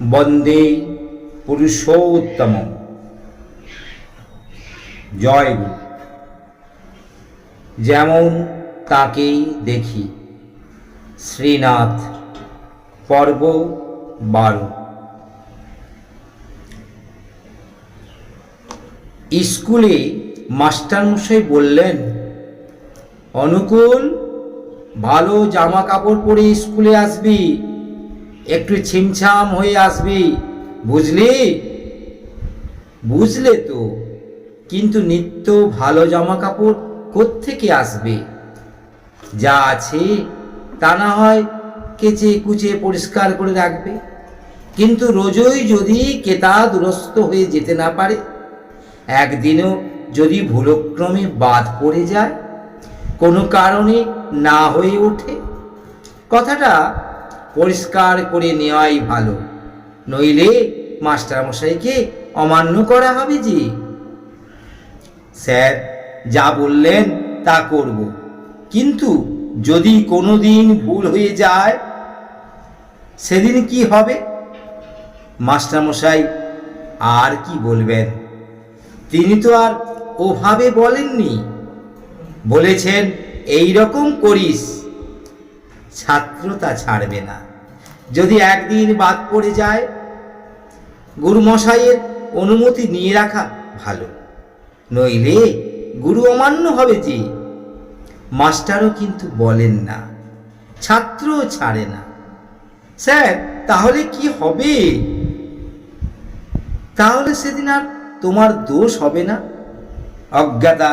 বন্দে পুরুষোত্তম জয় যেমন তাকেই দেখি, শ্রীনাথ পর্ব বারো। স্কুলে মাস্টারমশাই বললেন, অনুকূল, ভালো জামা কাপড় পরে স্কুলে আসবি। একটু ছিমছাম হয়ে আসবি, বুঝলি? বুঝলে তো, কিন্তু নিত্য ভালো জামা কাপড় কোত্থেকে আসবে? যা আছে তা না হয় কেচে কুচে পরিষ্কার করে রাখবে। কিন্তু রোজই যদি কেতা দুরস্ত হয়ে যেতে না পারে, একদিনও যদি ভুলক্রমে বাদ পড়ে যায়, কোনো কারণে না হয়ে ওঠে। কথাটা পরিষ্কার করে নেওয়াই ভালো। নইলে মাস্টারমশাইকে অমান্য করা হবে যে। স্যার, যা বললেন তা করব। কিন্তু যদি কোনো দিন ভুল হয়ে যায়, সেদিন কি হবে? মাস্টারমশাই, আর কি বলবেন? তিনি তো আর ওভাবে বলেননি। বলেছেন এই রকম করিস ছাত্র তা ছাড়বে না। যদি একদিন বাদ পড়ে যায়, গুরুমশাইয়ের অনুমতি নিয়ে রাখা ভালো। নইলে গুরু অমান্য হবে যে। মাস্টারও কিন্তু বলেন না, ছাত্রও ছাড়ে না। স্যার, তাহলে কি হবে? তাহলে সেদিন আর তোমার দোষ হবে না। অজ্ঞাতা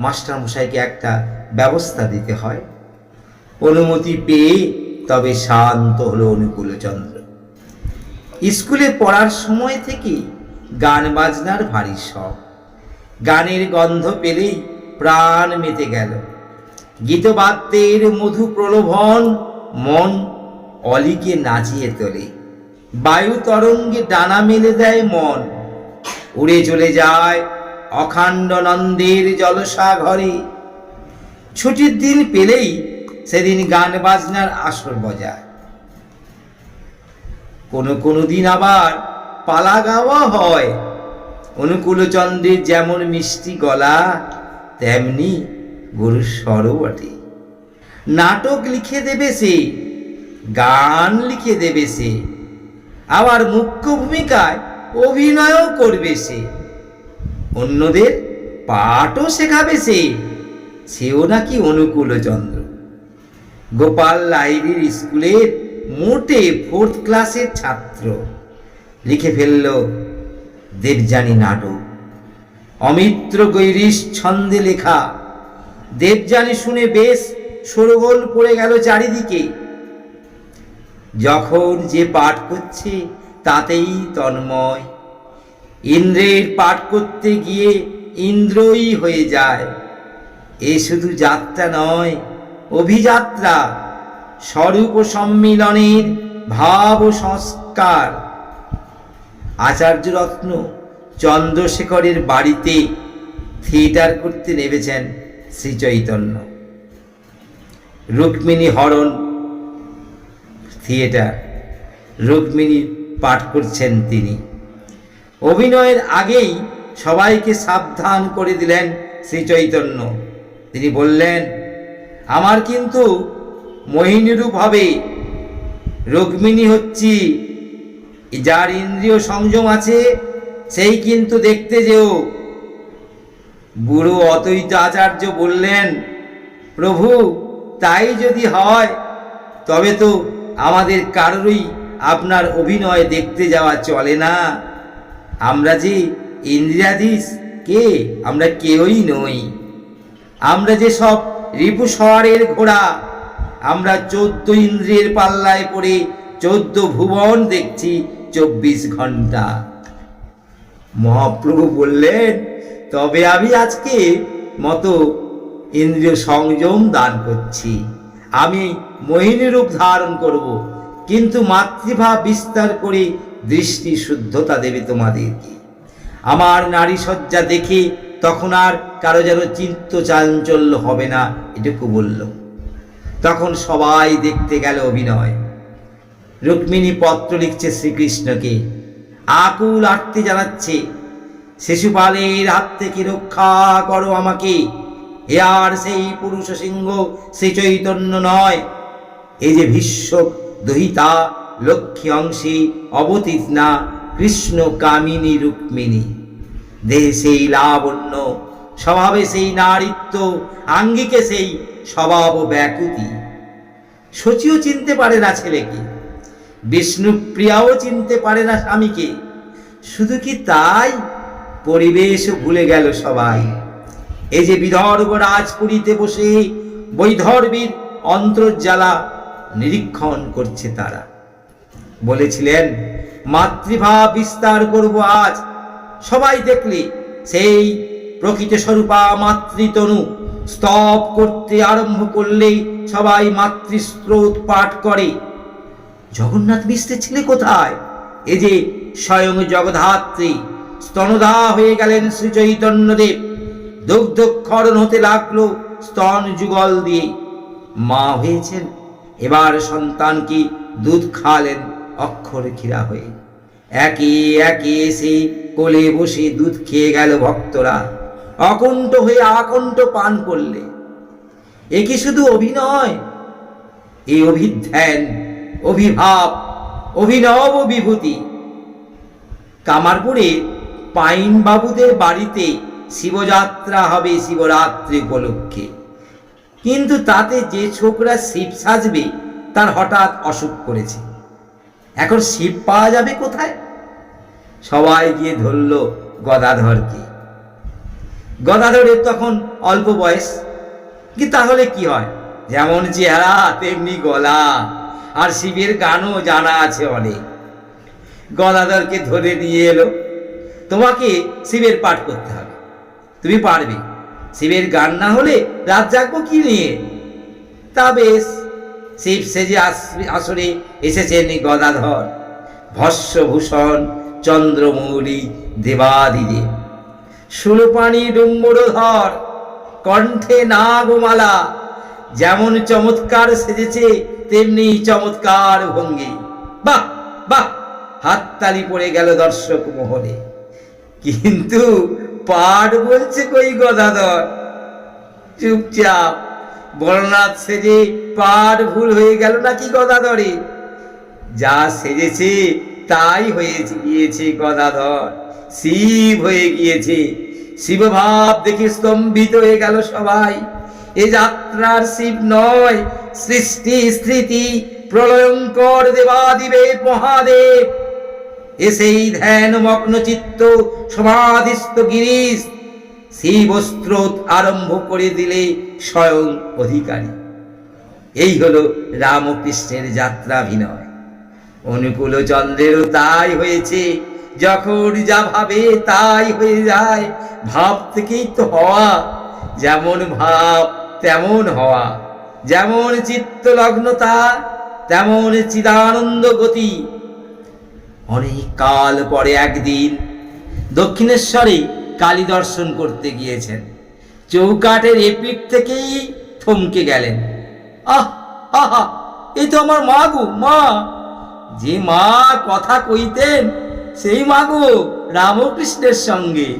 মাস্টারমশাইকে একটা ব্যবস্থা দিতে হয়। অনুমতি পেয়ে তবে শান্ত হলো অনুকূলচন্দ্র। স্কুলে পড়ার সময় থেকেই গান বাজনার ভারী শখ। গানের গন্ধ পেলেই প্রাণ মেতে গেল। গীতবাদ্যের মধু প্রলোভন মন অলিকে নাচিয়ে তোলে। বায়ু তরঙ্গে ডানা মেলে দেয় মন। উড়ে চলে যায় অখাণ্ড নন্দের জলসা ঘরে। ছুটির দিন পেলেই সেদিন গান বাজনার আসর বজায়। কোনো কোনো দিন আবার পালা গাওয়া হয়। অনুকূলচন্দ্রের যেমন মিষ্টি গলা, তেমনি গরুর স্বরও বটে। নাটক লিখে দেবে সে, গান লিখে দেবে সে, আবার মুখ্য ভূমিকায় অভিনয়ও করবে সে। অন্যদের পাঠও শেখাবে সে, সেও নাকি অনুকূলচন্দ্র। গোপাল লাইরির স্কুলের মোটে ফোর্থ ক্লাসের ছাত্র। লিখে ফেলল, দেবযানী নাটক। অমিত্র গৈরিশ ছন্দে লেখা। দেবযানী শুনে বেশ সরগোল পড়ে গেল চারিদিকে। যখন যে পাঠ করছে তাতেই তন্ময়। ইন্দ্রের পাঠ করতে গিয়ে ইন্দ্রই হয়ে যায়। এ শুধু যাত্রা নয় অভিযাত্রা স্বরূপ সম্মিলনের ভাব ও সংস্কার আচার্য রত্ন চন্দ্রশেখরের বাড়িতে থিয়েটার করতে নেমেছেন শ্রী চৈতন্য। রুক্মিণী হরণ থিয়েটার, রুক্মিণী পাঠ করছেন তিনি। অভিনয়ের আগেই সবাইকে সাবধান করে দিলেন শ্রী চৈতন্য। তিনি বললেন আমার কিন্তু মোহিনীরূপ হবে রুক্মিণী হচ্ছি। যার ইন্দ্রিয় সংযম আছে, সেই কিন্তু দেখতে যেও। বুড়ো অদ্বৈত আচার্য বললেন, প্রভু, তাই যদি হয়, তবে তো আমাদের কারোরই আপনার অভিনয় দেখতে যাওয়া চলে না। আমরা যে ইন্দ্রিয়াধীশ, কে? আমরা কেউই নই। আমরা যে সব রিপু শহরের ঘোড়া। আমরা চোদ্দ ইন্দ্রিয়ের পাল্লায় পড়ে চোদ্দ ভুবন দেখছি চব্বিশ ঘণ্টা। মহাপ্রভু বললেন, তবে আমি আজকে মতো ইন্দ্রিয় সংযম দান করছি। আমি মোহিনী রূপ ধারণ করব, কিন্তু মাতৃভাব বিস্তার করে দৃষ্টি শুদ্ধতা দেবে তোমাদেরকে। আমার নারী সজ্জা দেখে তখন আর কারও যেন চিত্ত চাঞ্চল্য হবে না, এটুকু বলল। তখন সবাই দেখতে গেল অভিনয়। রুক্মিণী পত্র লিখছে শ্রীকৃষ্ণকে। আকুল আর্তি জানাচ্ছে, শিশুপালের হাত থেকে রক্ষা করো আমাকে। এ আর সেই পুরুষ সিংহ শ্রী চৈতন্য নয়। এই যে ভীষ্ম দহিতা, লক্ষ্মী অংশী অবতীর্ণা কৃষ্ণ কামিনী রুক্মিণী। দেহে সেই লাবণ্য স্বভাবে সেই নারীত্ব, আঙ্গিকে সেই স্বভাব ব্যাকুতি। শচীও চিনতে পারে না ছেলেকে, বিষ্ণুপ্রিয়াও চিনতে পারে না স্বামীকে। শুধু কি তাই? পরিবেশও ভুলে গেল সবাই। এই যে বিদর্ভ রাজপুরীতে বসে বৈধর্বীর অন্তর্জ্বালা নিরীক্ষণ করছে তারা। বলেছিলেন, মাতৃভাব বিস্তার করব আজ সবাই দেখলে, সেই প্রকৃত স্বরূপা মাতৃতনু। স্তব করতে আরম্ভ করলে সবাই মাতৃস্রোত পাঠ করে। জগন্নাথ মিশ্রের ছেলে কোথায়? এ যে স্বয়ং জগধাত্রী, স্তনদা হয়ে গেলেন শ্রী চৈতন্যদেব দুগ্ধক্ষরণ হতে লাগল স্তন যুগল দিয়ে। মা হয়েছেন, এবার সন্তানকে দুধ খালেন অক্ষর ক্ষীরা হয়ে। একে একে এসে কোলে বসে দুধ খেয়ে গেল ভক্তরা। অকণ্ঠ হয়ে আকণ্ঠ পান করলে। এ কি শুধু অভিনয়? এই অভিধ্যান, অভিভাব, অভিনব বিভূতি। কামারপুরে পাইন বাবুদের বাড়িতে শিবযাত্রা হবে শিবরাত্রি উপলক্ষে। কিন্তু তাতে যে ছোকরা শিব সাজবে, তার হঠাৎ অসুখ করেছে। এখন শিব পাওয়া যাবে কোথায়? সবাই গিয়ে ধরল গদাধরকে। গদাধরের তখন অল্প বয়স। কি তাহলে কি হয়? যেমন চেহারা, তেমনি গলা। আর শিবের গানও জানা আছে অনেক। গদাধরকে ধরে নিয়ে এলো, তোমাকে শিবের পাঠ করতে হবে। তুমি পারবে। শিবের গান না হলে রাত জাগবো কি নিয়ে? তা বেশ, শিব সেজে আস- আসরে এসেছেন গদাধর। ভস্যভূষণ চন্দ্রমৌলি দেবাদিদেব সুলপানি ডুম্বরধর, কণ্ঠে নাগমালা, যেমন চমৎকার সেজেছে, তেমনি চমৎকার ভঙ্গি। বাহ বাহ, হাততালি পড়ে গেল দর্শক মহলে। কিন্তু পাঠ বলছে কই গদাধর? চুপচাপ বলনাথ সেজে পাঠ ভুল হয়ে গেল নাকি গদাধরে? যা সেজেছে তাই হয়ে গিয়েছে গদাধর। শিব হয়ে গিয়েছে। শিবভাব দেখে স্তম্ভিত হয়ে গেল সবাই। এ যাত্রার শিব নয়, সৃষ্টি, স্মৃতি, প্রলয়ঙ্কর দেবাদিবেব মহাদেব। এসেই ধ্যান মগ্ন চিত্ত, সমাধিস্থ গিরিশ। শিবস্ত্রোত আরম্ভ করে দিলে স্বয়ং অধিকারী। এই হলো রামকৃষ্ণের যাত্রাভিনয়। অনুকূল চন্দ্রেরও তাই হয়েছে। যখন যা ভাবে তাই হয়ে যায়। ভাব থেকেই তো হওয়া। যেমন ভাব, তেমন হওয়া। যেমন চিত্তলগ্নতা তেমন চিদানন্দ গতি। অনেক কাল পরে একদিন দক্ষিণেশ্বরে কালী দর্শন করতে গিয়েছেন। চৌকাঠের এপিক থেকেই থমকে গেলেন। আহ, আহা এই তো আমার মা গো, মা। যে মা কথা কইতেন, সেই মা গো রামকৃষ্ণের সঙ্গে।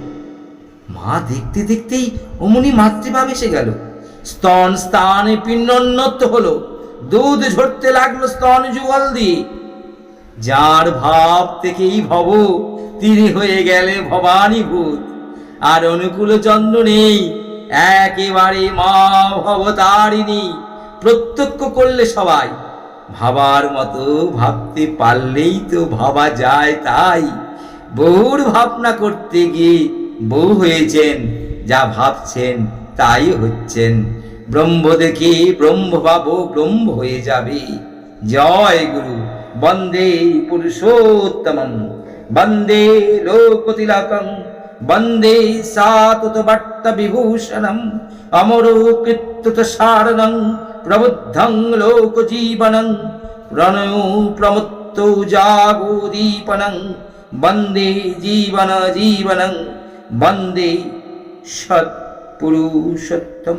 মা দেখতে দেখতেই অমনি মাতৃভাব এসে গেল। স্তন স্থানে পিণ্ডোন্নত হলো। দুধ ঝরতে লাগল স্তন যুগল দিয়ে। যার ভাব থেকেই ভব, তিনি হয়ে গেলে ভবানীভূত আর অনুকূল চন্দ্র নেই, একেবারে মা ভবতারিণী। প্রত্যক্ষ করলে সবাই। ভাবার মতো ভাবতে পারলেই তো ভাবা যায় তাই। বহুর ভাবনা করতে গিয়ে বউ হয়েছেন, যা ভাবছেন তাই হচ্ছেন। ব্রহ্ম দেখে ব্রহ্ম ভাবো, ব্রহ্ম হয়ে যাবে। জয় গুরু, বন্দে পুরুষোত্তমম, বন্দে লোকতিলকম, বন্দে সাতুত বিভূষণম অমর কৃত্যুত সারণং প্রবুদ্ধং লোক জীবনং প্রণয় প্রমত্ত জাগোদীপনং বন্দে জীবন জীবনং বন্দে সৎপুরুষোত্তম।